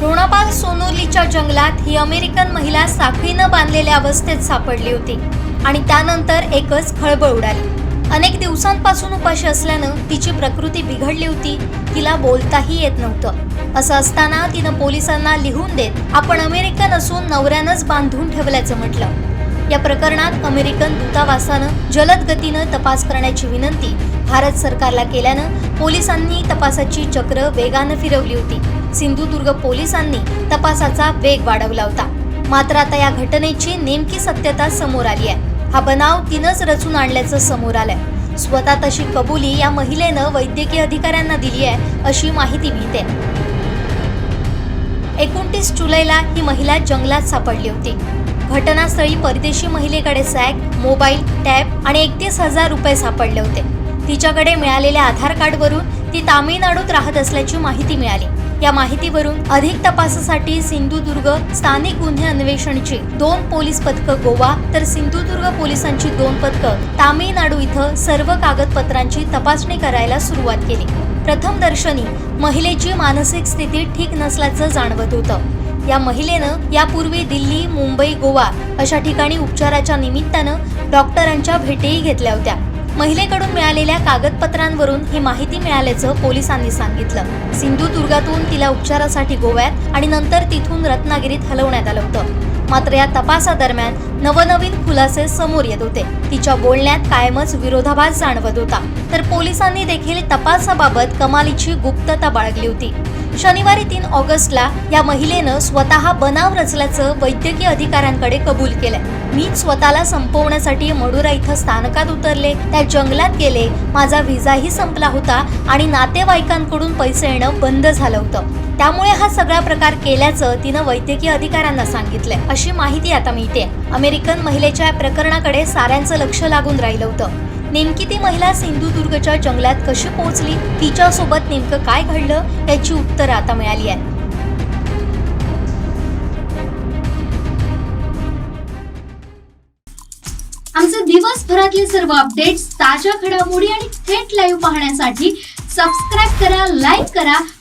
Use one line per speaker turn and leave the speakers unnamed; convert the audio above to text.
रोणापाल सोनोलीच्या जंगलात ही अमेरिकन महिला साखळीनं बांधलेल्या अवस्थेत सापडली होती. आणि त्यानंतर एकच खळबळ उडाली. अनेक दिवसांपासून उपाशी असल्यानं तिची प्रकृती बिघडली होती. तिला बोलताही येत नव्हतं. असं असताना तिनं पोलिसांना लिहून देत आपण अमेरिकन असून नवऱ्यानंच बांधून ठेवल्याचं म्हटलं. या प्रकरणात अमेरिकन दूतावासानं जलद गतीनं तपास करण्याची विनंती भारत सरकारला केल्यानं पोलिसांनी तपासाची चक्र वेगानं फिरवली होती. सिंधुदुर्ग पोलिसांनी तपासाचा वेग वाढवला होता. मात्र आता या घटनेची नेमकी सत्यता समोर आली आहे. हा बनाव तिनंच रचून आणल्याचं समोर आलंय. स्वतः तशी कबुली या महिलेनं वैद्यकीय अधिकाऱ्यांना दिली आहे अशी माहिती मिळते. एकोणतीस जुलैला ही महिला जंगलात सापडली होती. घटनास्थळी परदेशी महिलेकडे सॅग मोबाईल टॅब आणि एकतीस हजार रुपये सापडले होते. तिच्याकडे मिळालेल्या आधार कार्डवरून ती तामिळनाडूत राहत असल्याची माहिती मिळाली. या माहितीवरून अधिक तपासासाठी सिंधुदुर्ग स्थानिक गुन्हे अन्वेषणची दोन पोलीस पथकं गोवा तर सिंधुदुर्ग पोलिसांची दोन पथकं तामिळनाडू इथं सर्व कागदपत्रांची तपासणी करायला सुरुवात केली. प्रथम दर्शनी महिलेची मानसिक स्थिती ठीक नसल्याचं जाणवत होतं. या महिलेनं यापूर्वी दिल्ली मुंबई गोवा अशा ठिकाणी उपचाराच्या निमित्तानं डॉक्टरांच्या भेटीही घेतल्या होत्या. महिलेकडून मिळालेल्या कागदपत्रांवरून ही माहिती मिळाल्याचं पोलिसांनी सांगितलं. सिंधुदुर्गातून तिला उपचारासाठी गोव्यात आणि नंतर तिथून रत्नागिरीत हलवण्यात आलं होतं. मात्र या तपासादरम्यान नवनवीन खुलासे समोर येत होते. तिच्या बोलण्यात कायमच विरोधाभास जाणवत होता. तर पोलिसांनी देखील तपासाबाबत कमालीची गुप्तता बाळगली होती. शनिवारी तीन ऑगस्टला या महिलेनं स्वतः बनाव रचल्याचं वैद्यकीय अधिकाऱ्यांकडे कबूल केलंय. मी स्वतःला संपवण्यासाठी मडुरा इथं स्थानकात उतरले त्या जंगलात गेले माझा व्हिसाही संपला होता आणि नातेवाईकांकडून पैसे येणं बंद झालं होतं. त्यामुळे हा सगळा प्रकार केल्याचं तिनं वैद्यकीय अधिकाऱ्यांना सांगितलंय. अशी माहिती आता मिळते अमेरिकन महिलेच्या या प्रकरणाकडे साऱ्यांचं लक्ष लागून राहिलं होतं. नेमकी ती महिला सिंधुदुर्गच्या जंगलात कशी पोहोचली? तिच्यासोबत नेमकं काय घडलं? याची उत्तरं आता मिळाली आहेत.
आमचे दिवसभरातले सर्व अपडेट्स ताज्या घडामोडी आणि थेट लाईव्ह पाहण्यासाठी सबस्क्राईब करा लाईक करा